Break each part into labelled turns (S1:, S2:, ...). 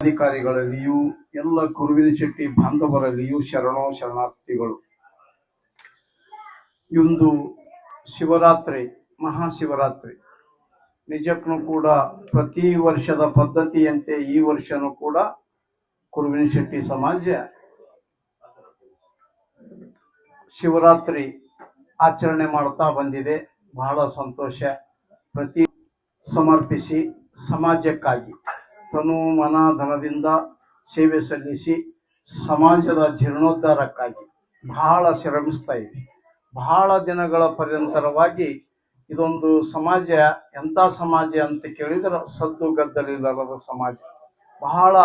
S1: ಅಧಿಕಾರಿಗಳಲ್ಲಿಯೂ ಎಲ್ಲ ಕುರುವಿನ ಶೆಟ್ಟಿ ಬಾಂಧವರಲ್ಲಿಯೂ ಶರಣೋ ಶರಣಾರ್ಥಿಗಳು. ಇಂದು ಶಿವರಾತ್ರಿ, ಮಹಾಶಿವರಾತ್ರಿ. ನಿಜಕ್ಕೂ ಕೂಡ ಪ್ರತಿ ವರ್ಷದ ಪದ್ಧತಿಯಂತೆ ಈ ವರ್ಷನೂ ಕೂಡ ಕುರುವಿನ ಶೆಟ್ಟಿ ಸಮಾಜ, ಶಿವರಾತ್ರಿ ಆಚರಣೆ ಮಾಡ್ತಾ ಬಂದಿದೆ. ಬಹಳ ಸಂತೋಷ. ಪ್ರತಿ ಸಮರ್ಪಿಸಿ ಸಮಾಜಕ್ಕಾಗಿ ತನು ಮನ ಧನದಿಂದ ಸೇವೆ ಸಲ್ಲಿಸಿ ಸಮಾಜದ ಜೀರ್ಣೋದ್ಧಾರಕ್ಕಾಗಿ ಬಹಳ ಶ್ರಮಿಸ್ತಾ ಇದೆ. ಬಹಳ ದಿನಗಳ ಪರ್ಯಂತರವಾಗಿ ಇದೊಂದು ಸಮಾಜ, ಎಂಥ ಸಮಾಜ ಅಂತ ಕೇಳಿದ್ರೆ ಸದ್ದು ಗದ್ದಲಿಲ್ಲದ ಸಮಾಜ. ಬಹಳ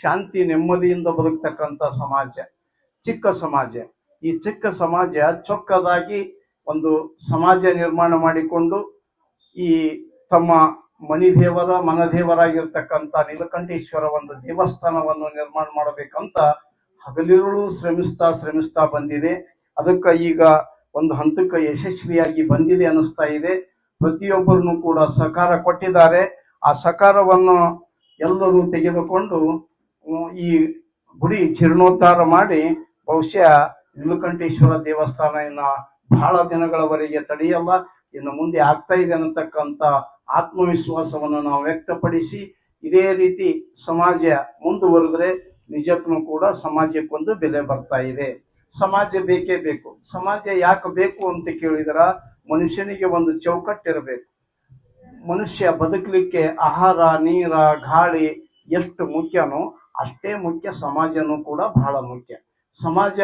S1: ಶಾಂತಿ, ನೆಮ್ಮದಿಯಿಂದ ಬದುಕ್ತಕ್ಕಂಥ ಸಮಾಜ, ಚಿಕ್ಕ ಸಮಾಜ. ಈ ಚಿಕ್ಕ ಸಮಾಜ ಚೊಕ್ಕದಾಗಿ ಒಂದು ಸಮಾಜ ನಿರ್ಮಾಣ ಮಾಡಿಕೊಂಡು ಈ ತಮ್ಮ ಮಣಿದೇವರ, ಮನದೇವರಾಗಿರ್ತಕ್ಕಂಥ ನೀಲಕಂಠೇಶ್ವರ ಒಂದು ದೇವಸ್ಥಾನವನ್ನು ನಿರ್ಮಾಣ ಮಾಡಬೇಕಂತ ಹಗಲಿರುಳು ಶ್ರಮಿಸ್ತಾ ಶ್ರಮಿಸ್ತಾ ಬಂದಿದೆ. ಅದಕ್ಕೆ ಈಗ ಒಂದು ಹಂತಕ್ಕೆ ಯಶಸ್ವಿಯಾಗಿ ಬಂದಿದೆ ಅನ್ನಿಸ್ತಾ ಇದೆ. ಪ್ರತಿಯೊಬ್ಬರನ್ನು ಕೂಡ ಸಹಕಾರ ಕೊಟ್ಟಿದ್ದಾರೆ. ಆ ಸಹಕಾರವನ್ನು ಎಲ್ಲರೂ ತೆಗೆದುಕೊಂಡು ಈ ಗುಡಿ ಜೀರ್ಣೋದ್ಧಾರ ಮಾಡಿ ಬಹುಶಃ ನೀಲಕಂಠೇಶ್ವರ ದೇವಸ್ಥಾನ ಇನ್ನ ಬಹಳ ದಿನಗಳವರೆಗೆ ತಡೆಯಲ್ಲ, ಇನ್ನು ಮುಂದೆ ಆಗ್ತಾ ಇದೆ ಅನ್ನತಕ್ಕಂಥ ಆತ್ಮವಿಶ್ವಾಸವನ್ನು ನಾವು ವ್ಯಕ್ತಪಡಿಸಿ, ಇದೇ ರೀತಿ ಸಮಾಜ ಮುಂದುವರೆದ್ರೆ ನಿಜಕ್ಕೂ ಕೂಡ ಸಮಾಜಕ್ಕೊಂದು ಬೆಲೆ ಬರ್ತಾ ಇದೆ. ಸಮಾಜ ಬೇಕೇ ಬೇಕು. ಸಮಾಜ ಯಾಕೆ ಬೇಕು ಅಂತ ಕೇಳಿದ್ರ, ಮನುಷ್ಯನಿಗೆ ಒಂದು ಚೌಕಟ್ಟಿರಬೇಕು. ಮನುಷ್ಯ ಬದುಕಲಿಕ್ಕೆ ಆಹಾರ, ನೀರ, ಗಾಳಿ ಎಷ್ಟು ಮುಖ್ಯನೋ ಅಷ್ಟೇ ಮುಖ್ಯ, ಸಮಾಜನೂ ಕೂಡ ಬಹಳ ಮುಖ್ಯ. ಸಮಾಜ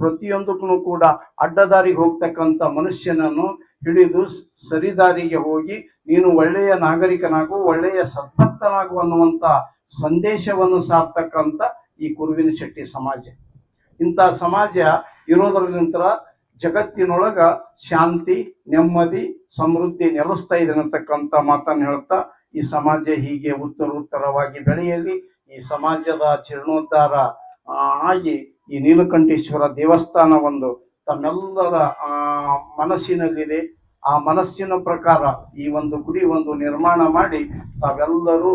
S1: ಪ್ರತಿಯೊಂದಕ್ಕೂ ಕೂಡ ಅಡ್ಡದಾರಿಗೆ ಹೋಗ್ತಕ್ಕಂಥ ಮನುಷ್ಯನನ್ನು ಹಿಡಿದು ಸರಿದಾರಿಗೆ ಹೋಗಿ ನೀನು ಒಳ್ಳೆಯ ನಾಗರಿಕನಾಗು, ಒಳ್ಳೆಯ ಸದ್ಭಕ್ತನಾಗು ಅನ್ನುವಂಥ ಸಂದೇಶವನ್ನು ಸಾರ್ತಕ್ಕಂಥ ಈ ಕುರುವಿನ ಶೆಟ್ಟಿ ಸಮಾಜ. ಇಂಥ ಸಮಾಜ ಇರೋದ್ರಲಿಂತ್ರ ಜಗತ್ತಿನೊಳಗ ಶಾಂತಿ, ನೆಮ್ಮದಿ, ಸಮೃದ್ಧಿ ನೆಲೆಸ್ತಾ ಇದೆ ಅನ್ನತಕ್ಕಂಥ ಮಾತನ್ನು ಹೇಳ್ತಾ ಈ ಸಮಾಜ ಹೀಗೆ ಉತ್ತರೋತ್ತರವಾಗಿ ಬೆಳೆಯಲಿ. ಈ ಸಮಾಜದ ಜೀರ್ಣೋದ್ಧಾರ ಆಗಿ ಈ ನೀಲಕಂಠೇಶ್ವರ ದೇವಸ್ಥಾನ ಒಂದು ತಮ್ಮೆಲ್ಲರ ಮನಸ್ಸಿನಲ್ಲಿದೆ. ಆ ಮನಸ್ಸಿನ ಪ್ರಕಾರ ಈ ಒಂದು ಗುಡಿ ಒಂದು ನಿರ್ಮಾಣ ಮಾಡಿ ತಾವೆಲ್ಲರೂ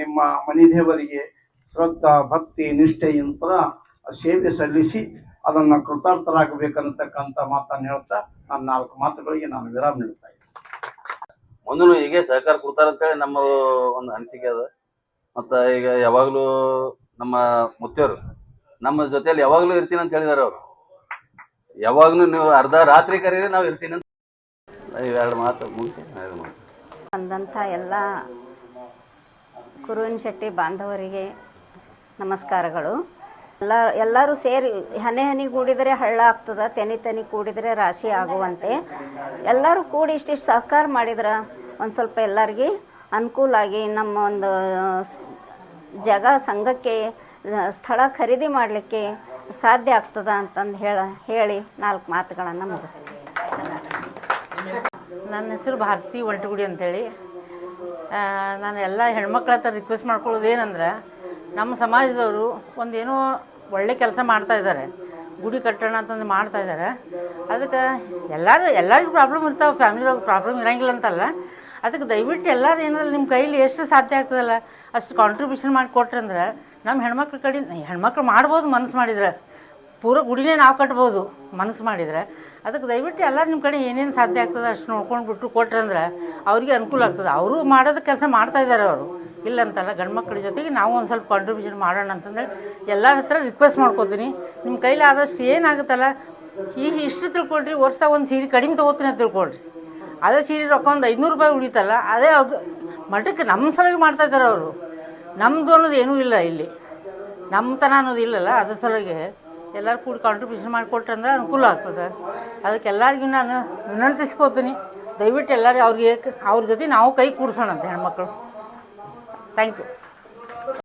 S1: ನಿಮ್ಮ ಮನಿದೇವರಿಗೆ ಶ್ರದ್ಧಾ, ಭಕ್ತಿ ನಿಷ್ಠೆಯಿಂದ ಸೇವೆ ಸಲ್ಲಿಸಿ ಅದನ್ನ ಕೃತಾರ್ಥರಾಗಬೇಕನ್ನತಕ್ಕಂಥ ಮಾತನ್ನು ಹೇಳ್ತಾ ನಾನು ನಾಲ್ಕು ಮಾತುಗಳಿಗೆ ನಾನು ವಿರಾಮ ನೀಡ್ತಾ ಇದ್ದೀನಿ.
S2: ಮುಂದೂ ಹೀಗೆ ಸಹಕಾರ ಕೊಡ್ತಾರಂತೇಳಿ ನಮ್ಮ ಒಂದು ಅನಿಸಿಕೆ ಅದ. ಮತ್ತು ಈಗ ಯಾವಾಗ್ಲೂ ನಮ್ಮ ಮುತ್ತೆಯವರು ನಮ್ಮ ಜೊತೆಯಲ್ಲಿ ಯಾವಾಗ್ಲೂ ಇರ್ತೀನಿ ಅಂತ ಹೇಳಿದಾರೆ ಅವರು. ಯಾವಾಗ್ಲೂ ನೀವು ಅರ್ಧ ರಾತ್ರಿ ಕರೀರಿ, ನಾವು ಇರ್ತೀನಿ ಅಂತ. ಇವೆರಡು ಮಾತು ಮುಗಿಸಿ ಇದು ಮಾಡ್ತೀನಿ.
S3: ಬಂದಂಥ ಎಲ್ಲ ಕುರುವಿನ ಶೆಟ್ಟಿ ಬಾಂಧವರಿಗೆ ನಮಸ್ಕಾರಗಳು. ಎಲ್ಲ, ಎಲ್ಲರೂ ಸೇರಿ ಹನಿ ಹನಿ ಕೂಡಿದರೆ ಹಳ್ಳ ಆಗ್ತದ, ತೆನಿ ತನಿ ಕೂಡಿದರೆ ರಾಶಿ ಆಗುವಂತೆ. ಎಲ್ಲರೂ ಕೂಡಿ ಇಷ್ಟಿಷ್ಟು ಸಹಕಾರ ಮಾಡಿದ್ರ ಒಂದು ಸ್ವಲ್ಪ ಎಲ್ಲರಿಗೆ ಅನುಕೂಲ ಆಗಿ ನಮ್ಮ ಒಂದು ಜಾಗ ಸಂಘಕ್ಕೆ ಸ್ಥಳ ಖರೀದಿ ಮಾಡಲಿಕ್ಕೆ ಸಾಧ್ಯ ಆಗ್ತದ ಅಂತಂದು ಹೇಳ, ಹೇಳಿ ನಾಲ್ಕು ಮಾತುಗಳನ್ನು ಮುಗಿಸ್ತೀನಿ.
S4: ನನ್ನ ಹೆಸರು ಭಾರತಿ ಒಂಟಗುಡಿ ಅಂತೇಳಿ. ನಾನು ಎಲ್ಲ ಹೆಣ್ಮಕ್ಳ ಹತ್ರ ರಿಕ್ವೆಸ್ಟ್ ಮಾಡ್ಕೊಳ್ಳೋದು ಏನಂದ್ರೆ, ನಮ್ಮ ಸಮಾಜದವರು ಒಂದೇನೋ ಒಳ್ಳೆ ಕೆಲಸ ಮಾಡ್ತಾ ಇದ್ದಾರೆ. ಗುಡಿ ಕಟ್ಟೋಣ ಅಂತಂದು ಮಾಡ್ತಾ ಇದ್ದಾರೆ. ಅದಕ್ಕೆ ಎಲ್ಲರೂ, ಎಲ್ಲರಿಗೂ ಪ್ರಾಬ್ಲಮ್ ಇರ್ತಾವೆ. ಫ್ಯಾಮಿಲಿಯವ್ರಿಗೆ ಪ್ರಾಬ್ಲಮ್ ಇರಂಗಿಲ್ಲ ಅಂತಲ್ಲ. ಅದಕ್ಕೆ ದಯವಿಟ್ಟು ಎಲ್ಲರೂ ಏನಾರ ನಿಮ್ಮ ಕೈಲಿ ಎಷ್ಟು ಸಾಧ್ಯ ಆಗ್ತದಲ್ಲ, ಅಷ್ಟು ಕಾಂಟ್ರಿಬ್ಯೂಷನ್ ಮಾಡಿ ಕೊಟ್ರಂದ್ರೆ ನಮ್ಮ ಹೆಣ್ಮಕ್ಳ ಕಡೆ ಹೆಣ್ಮಕ್ಳು ಮಾಡ್ಬೋದು ಮನಸ್ಸು ಮಾಡಿದ್ರೆ. ಪೂರ ಗುಡಿನೇ ನಾವು ಕಟ್ಬೋದು ಮನಸ್ಸು ಮಾಡಿದರೆ. ಅದಕ್ಕೆ ದಯವಿಟ್ಟು ಎಲ್ಲ ನಿಮ್ಮ ಕಡೆ ಏನೇನು ಸಾಧ್ಯ ಆಗ್ತದೆ ಅಷ್ಟು ನೋಡ್ಕೊಂಡು ಬಿಟ್ಟು ಕೊಟ್ರಂದ್ರೆ ಅವ್ರಿಗೆ ಅನುಕೂಲ ಆಗ್ತದೆ. ಅವರು ಮಾಡೋದು ಕೆಲಸ ಮಾಡ್ತಾ ಇದ್ದಾರೆ ಅವರು. ಇಲ್ಲ ಅಂತಲ್ಲ, ಗಂಡು ಜೊತೆಗೆ ನಾವು ಒಂದು ಸ್ವಲ್ಪ ಕಾಂಟ್ರಿಬ್ಯೂಷನ್ ಮಾಡೋಣ ಅಂತಂದ್ರೆ ಎಲ್ಲರ ಹತ್ರ ರಿಕ್ವೆಸ್ಟ್ ಮಾಡ್ಕೋತೀನಿ. ನಿಮ್ಮ ಕೈಲಿ ಆದಷ್ಟು ಏನಾಗುತ್ತಲ್ಲ, ಈ, ಇಷ್ಟು ತಿಳ್ಕೊಳ್ರಿ, ವರ್ಷ ಒಂದು ಸೀರೆ ಕಡಿಮೆ ತೊಗೋತೀನಿ ಅಂತ ತಿಳ್ಕೊಳ್ರಿ. ಅದೇ ಸೀರೆ ರೊಕ್ಕ ಒಂದು ಐದುನೂರು ರೂಪಾಯಿ ಉಳಿತಲ್ಲ, ಅದೇ ಅದು. ಮಠಕ್ಕೆ ನಮ್ಮ ಸಲುವಾಗಿ ಮಾಡ್ತಾ ಇದ್ದಾರೆ ಅವರು. ನಮ್ಮದು ಅನ್ನೋದು ಏನೂ ಇಲ್ಲ ಇಲ್ಲಿ. ನಮ್ಮತನ ಅನ್ನೋದು ಇಲ್ಲಲ್ಲ, ಅದ್ರ ಸಲುವಾಗಿ ಎಲ್ಲರೂ ಕೂಡಿ ಕಾಂಟ್ರಿಬ್ಯೂಷನ್ ಮಾಡಿಕೊಟ್ರೆ ಅಂದ್ರೆ ಅನುಕೂಲ ಆಗ್ತದೆ. ಅದಕ್ಕೆ ಎಲ್ಲರಿಗೂ ನಾನು ವಿನಂತಿಸ್ಕೋತೀನಿ. ದಯವಿಟ್ಟು ಎಲ್ಲರೂ ಅವ್ರಿಗೆ, ಅವ್ರ ಜೊತೆ ನಾವು ಕೈ ಕೂಡಿಸೋಣ ಅಂತ ಹೆಣ್ಮಕ್ಳು. Thank you